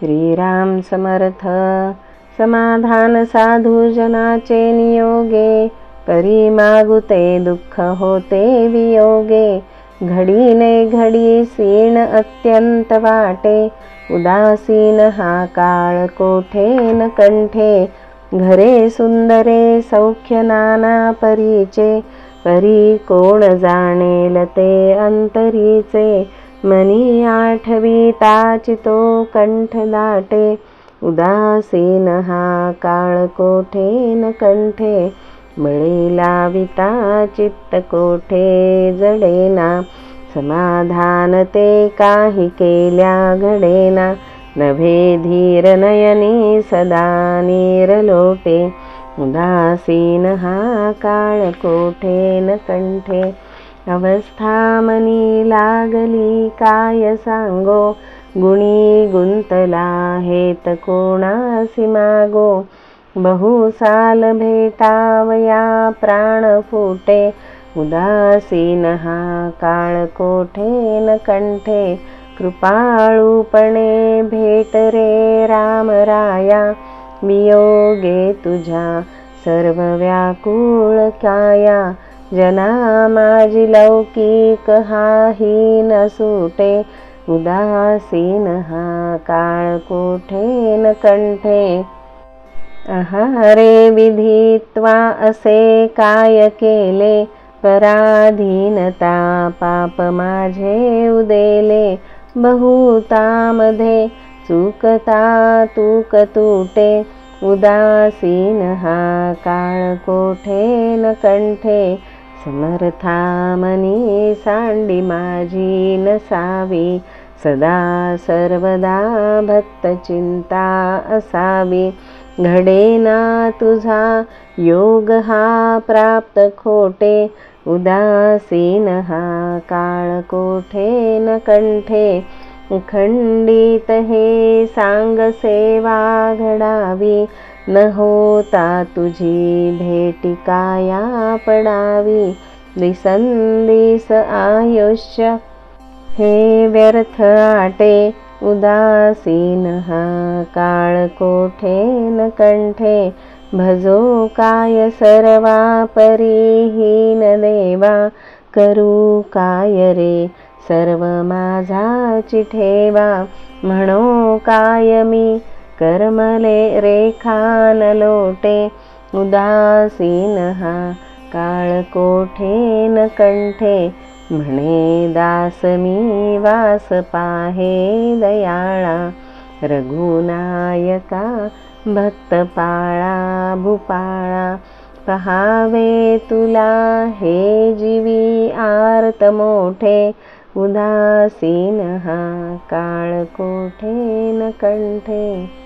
श्रीराम समर्थ। समाधान साधू जनाचे नियोगे परी मागुते दुःख होते वियोगे। घडीने घडी सीण अत्यंत वाटे उदासीन हा काळ कोठे न कंठे। घरे सुंदरे सौख्य नाना परीचे परी कोण जाणेल ते अंतरीचे। मनी आठवी ताचितो कंठ दाटे उदासीन हा काळ कोठे न कंठे? बळी लाविता चित्त कोठे? जडेना समाधान ते काही केल्या घडेना नभे धीर नयनी सदा लोटे उदासीन हा काळ कोठे न कंठे? अवस्था मनी लागली काय सांगो? गुणी गुंतला हेत कोणासी मागो? बहुसाल भेटावया प्राण फुटे उदासीन हा काळ कोठे न कंठे? कृपाळूपणे भेट रे रामराया वियोगे तुझ्या सर्व व्याकुळ काया जना माझी लौकिक हाही न सुटे उदासीन हा काळ कोठे न कंठे? आहारे विधित्वा असे काय केले? पराधीनता पाप माझे उदेले बहुतामध्ये चुकता तूक तुटे उदासीन हा काळ कोठे न कंठे? समर्थामनी सांडी माझी नसावी. सदा सर्वदा भक्त चिंता असावी घडेना तुझा योग हा प्राप्त खोटे. उदासीन हा काळ कोठे न कंठे. खंडित हे सांग सेवा घडावी. न होता तुझी भेटी काया पडावी. दिसंदिस आयुष्य हे व्यर्थ आटे उदासीन हा काळ कोठे न कंठे. भजो काय सर्वा परीहीन देवा करू काय रे सर्व माझा चिठेवा म्हणो काय मी कर्मले रेखानलोटे उदासीनः काळकोठे न कण्ठे मने दासमी वासपाहे दयाळा रघुनायका भक्तपाळा भूपाळा पहावे तुला हे जीवी आर्त मोठे उदासीनः काळकोठे न कण्ठे